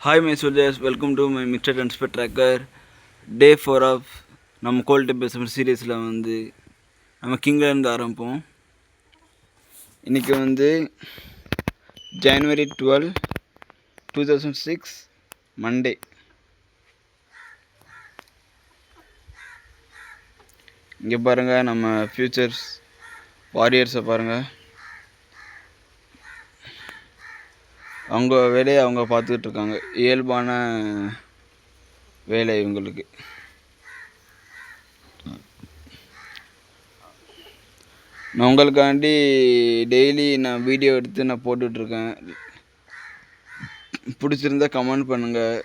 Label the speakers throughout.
Speaker 1: Hi my soldiers welcome to my mixer transfer tracker day four of நம்ம gold பேசுகிற சீரியஸில் வந்து நம்ம கிங்லேருந்து ஆரம்பிப்போம். இன்றைக்கி வந்து ஜனவரி twelve two thousand six Monday இங்கே பாருங்கள் நம்ம ஃப்யூச்சர்ஸ் வாரியர்ஸை பாருங்கள் அவங்க வேலையை அவங்க பார்த்துக்கிட்டு இருக்காங்க. இயல்பான வேலை இவங்களுக்கு. நான் உங்களுக்காண்டி டெய்லி நான் வீடியோ எடுத்து நான் போட்டுட்ருக்கேன். பிடிச்சிருந்தா கமெண்ட் பண்ணுங்கள்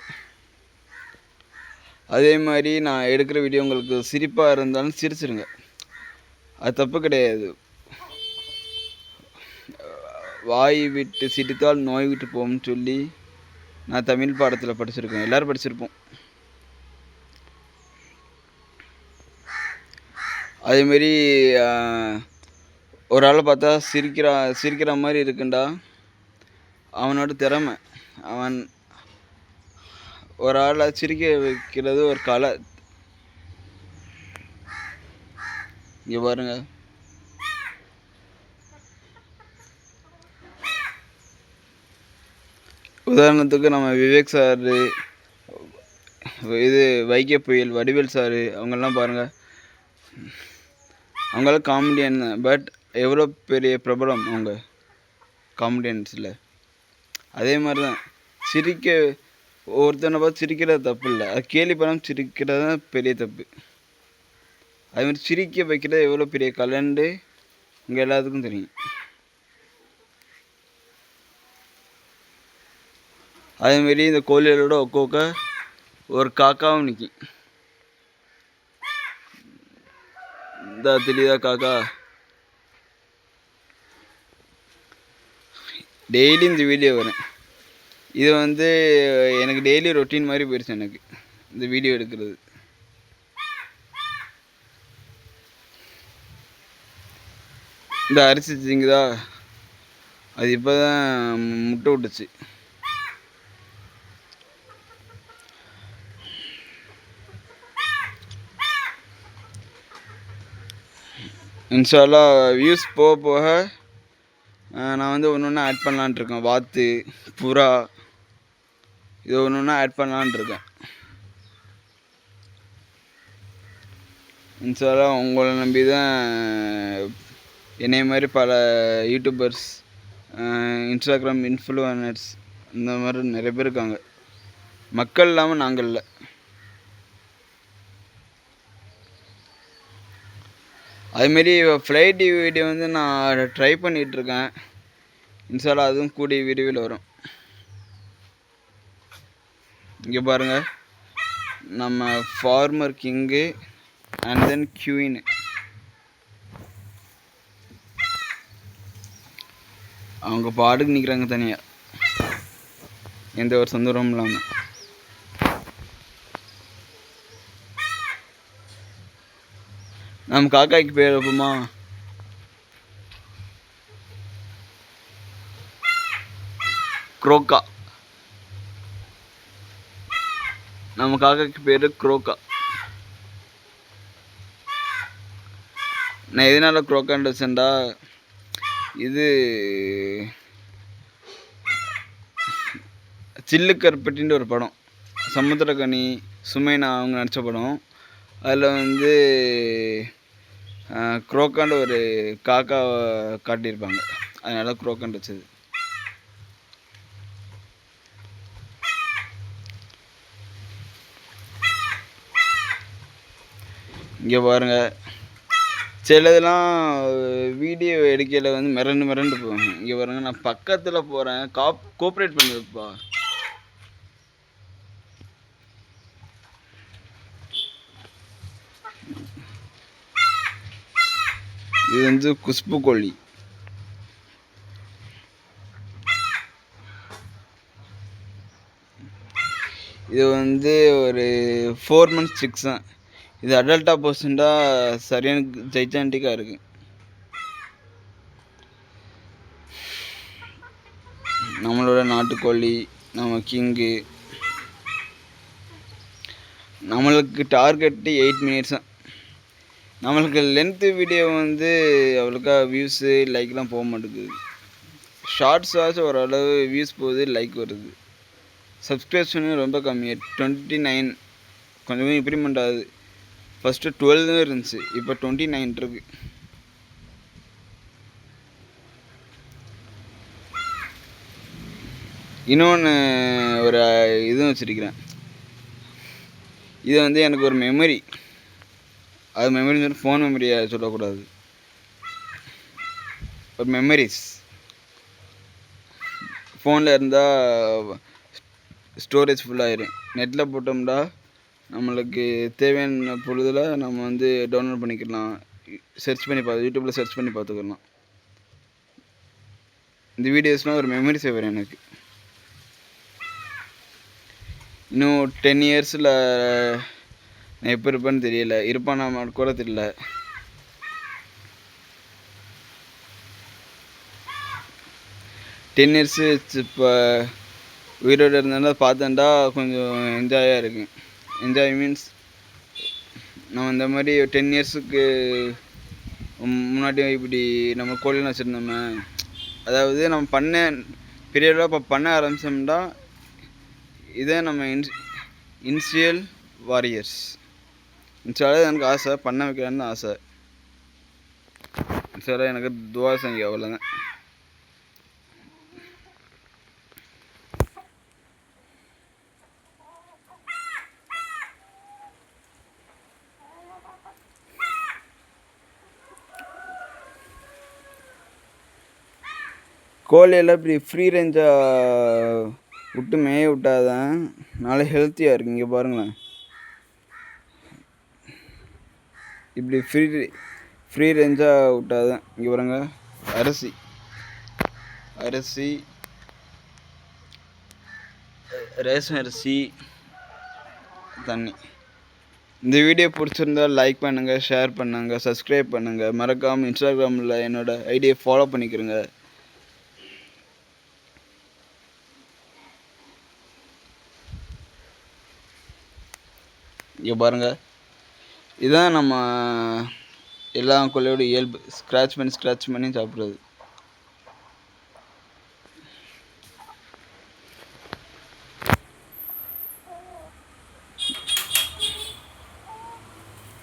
Speaker 1: அதே மாதிரி நான் எடுக்கிற வீடியோ உங்களுக்கு சிரிப்பாக இருந்தாலும் சிரிச்சிருங்க. அது தப்பு கிடையாது. வாய் விட்டு சிரித்தால் நோய் விட்டு போகும்னு சொல்லி நான் தமிழ் பாடத்தில் படிச்சிருக்கேன். எல்லோரும் படிச்சிருப்போம். அதேமாரி ஒரு ஆளை பார்த்தா சிரிக்கிறா சிரிக்கிற மாதிரி இருக்குண்டா. அவனோட திறமை. அவன் ஒரு ஆளை சிரிக்க வைக்கிறது ஒரு கலை. இங்கே பாருங்கள் உதாரணத்துக்கு நம்ம விவேக் சார் இது வைகை புயல் வடிவேல் சார் அவங்கெல்லாம் பாருங்கள் அவங்களாம் காமெடியன் தான் பட் எவ்வளோ பெரிய பிரபலம் அவங்க காமெடியன்ஸில் அதே மாதிரி தான் சிரிக்க ஒருத்தனை பார்த்து சிரிக்கிறது தப்பு இல்லை. அது கேலி பணம் சிரிக்கிறது தான் பெரிய தப்பு. அது மாதிரி சிரிக்க வைக்கிறது எவ்வளோ பெரிய கலண்டு இங்கே எல்லாத்துக்கும் தெரியும். அதேமாரி இந்த கோழிகளோட ஒக்கோக்க ஒரு காக்காவும் நிற்கும் இந்த தெரியுதா காக்கா? டெய்லி இந்த வீடியோ வரேன். இது வந்து எனக்கு டெய்லி ரொட்டீன் மாதிரி போயிடுச்சு எனக்கு இந்த வீடியோ எடுக்கிறது. இந்த அரிசி திங்குதா? அது இப்போ தான் முட்டை விட்டுச்சு. இன்ஷால்லா வியூஸ் போக போக நான் வந்து ஒன்று ஒன்று ஆட் பண்ணலான் இருக்கேன். வாத்து புறா இது ஒன்று ஒன்றா ஆட் பண்ணலான் இருக்கேன். இன்ஷால்லா உங்களை நம்பி தான் என்னைய மாதிரி பல யூடியூபர்ஸ் இன்ஸ்டாகிராம் இன்ஃப்ளூவனர்ஸ் இந்த மாதிரி நிறைய பேர் இருக்காங்க. மக்கள் இல்லாமல் நாங்கள் இல்லை. அதுமாரி ஃப்ளைட் வீடியோ வந்து நான் ட்ரை பண்ணிகிட்ருக்கேன் இன்ஷால்லா அதுவும் கூடிய விரைவில் வரும். இங்கே பாருங்கள் நம்ம former king and then queen அவங்க பாடுக்கு நிற்கிறாங்க தனியாக எந்த ஒரு சந்தோஷமும் இல்லாமல் நம்ம காக்காய்க்கு பேர் வைப்போமா குரோக்கா. நம்ம காக்காய்க்கு பேர் குரோக்கா. நான் எதனால் குரோக்கான்னு வச்சேன்டா இது சில்லு கருப்பட்டின்னு ஒரு படம். சமுத்திரக்கனி சுமைனா அவங்க நடித்த படம். அதில் வந்து குரோக்காண்டு ஒரு காக்கா காட்டியிருப்பாங்க. அதனால் குரோக்காண்டு வச்சது இங்கே பாருங்கள் சிலதெல்லாம் வீடியோ எடுக்கையில் வந்து மிரண்டு மிரண்டு போவாங்க. இங்கே பாருங்கள் நான் பக்கத்தில் போகிறேன் காப் கோஆப்ரேட் பண்ணுதுப்பா இது வந்து குஷ்பு கோழி. இது வந்து ஒரு ஃபோர் மந்த்ஸ் சிக்ஸ் தான். இது அடல்ட்டாக போச்சுட்டா சரியான ஜைஜான்டிக்காக இருக்குது நம்மளோட நாட்டுக்கோழி நம்ம கிங்கு நம்மளுக்கு டார்கெட்டு எயிட் மினிட்ஸ் தான். நம்மளுக்கு லென்த்து வீடியோ வந்து அவ்வளோக்கா வியூஸு லைக்லாம் போக மாட்டேங்குது. ஷார்ட்ஸாச்சும் ஓரளவு வியூஸ் போகுது லைக் வருது. சப்ஸ்கிரிப்ஷனும் ரொம்ப கம்மியாக டுவெண்ட்டி நைன் கொஞ்சம் கொஞ்சம் இம்ப்ரூவ்மெண்ட் ஆகுது. ஃபஸ்ட்டு டுவெல் தான் இருந்துச்சு இப்போ டுவெண்ட்டி நைன் இருக்கு. இன்னொன்று ஒரு இதுவும் வச்சுருக்கிறேன். இது வந்து எனக்கு ஒரு மெமரி அது மெமரி வந்து ஃபோன் மெமரியை சொல்லக்கூடாது. ஒரு மெமரிஸ் ஃபோனில் இருந்தால் ஸ்டோரேஜ் ஃபுல்லாகிடும் நெட்டில் போட்டோம்னா நம்மளுக்கு தேவையான பொழுதில் நம்ம வந்து டவுன்லோட் பண்ணிக்கலாம். சர்ச் பண்ணி பார்த்து யூடியூப்பில் சர்ச் பண்ணி பார்த்துக்கலாம். இந்த வீடியோஸ்லாம் ஒரு மெமரி சேவர் எனக்கு. இன்னும் டென் இயர்ஸில் நான் எப்போ இருப்பேன்னு தெரியல. இருப்பானா கூட தெரியல. டென் இயர்ஸு இப்போ உயிரோடு இருந்தாலும் பார்த்தேன்டா கொஞ்சம் என்ஜாயாக இருக்கும். என்ஜாய் மீன்ஸ் நம்ம இந்த மாதிரி டென் இயர்ஸுக்கு முன்னாடி இப்படி நம்ம கோழிலாம் வச்சுருந்தோமே. அதாவது நம்ம பண்ண பீரியடாக இப்போ பண்ண ஆரம்பிச்சோம்னா இதே நம்ம இன்ஸ் இன்சியல் வாரியர்ஸ் இன்ஷால்லா எனக்கு ஆசை பண்ண வைக்கலான்னு ஆசை. இன்ஷால்லா எனக்கு துவா செஞ்சு அவ்வளோதான் கோழியெல்லாம் இப்படி ஃப்ரீ ரேஞ்சாக விட்டு மேய விட்டாதான் நாளை ஹெல்த்தியாக இருக்கு. இங்கே பாருங்களேன். இப்படி ஃப்ரீ ஃப்ரீ ரேஞ்சாக விட்டாதான் இங்கே பாருங்க. அரிசி. அரிசி. ரேஷன் அரிசி. தண்ணி. இந்த வீடியோ பிடிச்சிருந்தா லைக் பண்ணுங்கள் ஷேர் பண்ணுங்கள் சப்ஸ்கிரைப் பண்ணுங்கள் மறக்காமல் இன்ஸ்டாகிராமில் என்னோடய ஐடியை ஃபாலோ பண்ணிக்கிறேங்க இங்கே பாருங்கள் இதுதான் நம்ம எல்லா கோழியோட இயல்பு. ஸ்க்ராட்ச் பண்ணி ஸ்க்ராட்ச் பண்ணி சாப்பிட்றது.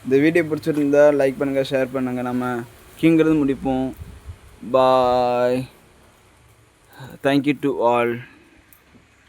Speaker 1: இந்த வீடியோ பிடிச்சிருந்தா லைக் பண்ணுங்கள் ஷேர் பண்ணுங்கள் நம்ம கீங்கிறது முடிப்போம். Bye thank you to all